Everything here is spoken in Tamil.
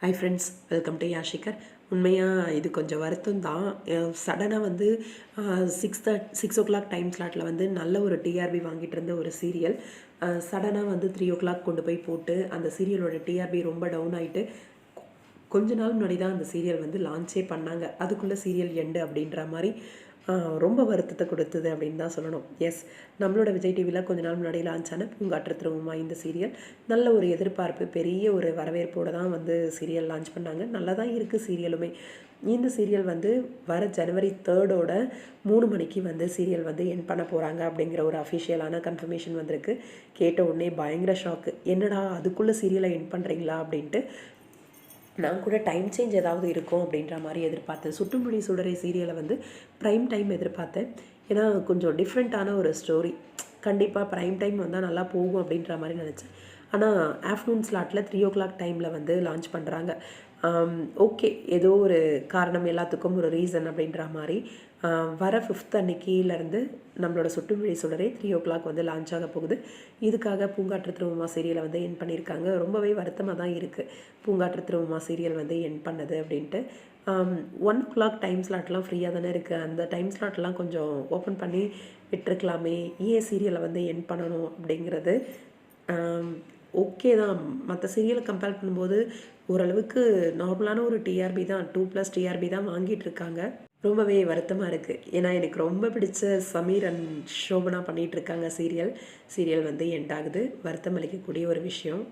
ஹாய் ஃப்ரெண்ட்ஸ் வெல்கம் டு யாஷிகர் உண்மையாக இது கொஞ்சம் வருத்தம் தான் சடனாக வந்து six third six o'clock time ஸ்லாட்டில் வந்து நல்ல ஒரு டிஆர்பி வாங்கிட்டு இருந்த ஒரு சீரியல் சடனாக வந்து த்ரீ ஓ கிளாக் கொண்டு போய் போட்டு அந்த சீரியலோட டிஆர்பி ரொம்ப டவுன் ஆகிட்டு கொஞ்ச நாள் முன்னாடி தான் அந்த சீரியல் வந்து லான்ச்சே பண்ணாங்க. அதுக்குள்ளே சீரியல் எண்டு அப்படின்ற மாதிரி ரொம்ப வருத்தத்தை கொடுத்தது அப்படின்னு தான் சொல்லணும். எஸ் நம்மளோட விஜய் டிவியில் கொஞ்ச நாள் முன்னாடி லான்ச் ஆன பூங்காற்று திரும்புமா இந்த சீரியல் நல்ல ஒரு எதிர்பார்ப்பு பெரிய ஒரு வரவேற்போடு தான் வந்து சீரியல் லான்ச் பண்ணாங்க. நல்லா தான் இருக்குது சீரியலுமே இந்த சீரியல் வந்து வர ஜனவரி தேர்டோட மூணு மணிக்கு வந்து சீரியல் வந்து என் பண்ண போகிறாங்க அப்படிங்கிற ஒரு அஃபிஷியலான கன்ஃபர்மேஷன் வந்திருக்கு. கேட்ட உடனே பயங்கர ஷாக்கு என்னடா அதுக்குள்ளே சீரியலை என் பண்ணுறீங்களா அப்படின்ட்டு நான் கூட டைம் சேஞ்ச் ஏதாவது இருக்கும் அப்படின்ற மாதிரி எதிர்பார்த்தேன். சுட்டுமொழி சுடரை சீரியலை வந்து ப்ரைம் டைம் எதிர்பார்த்தேன். ஏன்னா கொஞ்சம் டிஃப்ரெண்ட்டான ஒரு ஸ்டோரி கண்டிப்பாக ப்ரைம் டைம் வந்தால் நல்லா போகும் அப்படின்ற மாதிரி நினச்சேன். ஆனால் ஆஃப்டர்நூன் ஸ்லாட்டில் த்ரீ ஓ கிளாக் டைமில் வந்து லான்ச் பண்ணுறாங்க ஓகே ஏதோ ஒரு காரணம் எல்லாத்துக்கும் ஒரு ரீசன் அப்படின்ற மாதிரி. வர ஃபிஃப்த் அன்னைக்கிலேருந்து நம்மளோட சுட்டுமொழி சுடரே த்ரீ ஓ கிளாக் வந்து லான்ச் ஆக போகுது. இதுக்காக பூங்காற்று திருவுமா சீரியலை வந்து என் பண்ணியிருக்காங்க. ரொம்பவே வருத்தமாக தான் இருக்குது பூங்காற்று திருவுமா சீரியல் வந்து என் பண்ணது அப்படின்ட்டு. ஒன் ஓ கிளாக் டைம் ஸ்லாட்லாம் ஃப்ரீயாக தானே இருக்குது அந்த டைம் ஸ்லாட்லாம் கொஞ்சம் ஓப்பன் பண்ணி விட்டுருக்கலாமே. ஏன் சீரியலை வந்து என் பண்ணணும் அப்படிங்கிறது? ஓகே தான். மற்ற சீரியலை கம்பேர் பண்ணும்போது ஓரளவுக்கு நார்மலான ஒரு டிஆர்பி தான் டூ ப்ளஸ் டிஆர்பி தான் வாங்கிட்டு இருக்காங்க. ரொம்பவே வருத்தமாக இருக்குது ஏன்னா எனக்கு ரொம்ப பிடிச்ச சமீர் அண்ட் ஷோபனா பண்ணிகிட்ருக்காங்க சீரியல் சீரியல் வந்து எண்ட் ஆகுது வருத்தம் அளிக்கக்கூடிய ஒரு விஷயம்.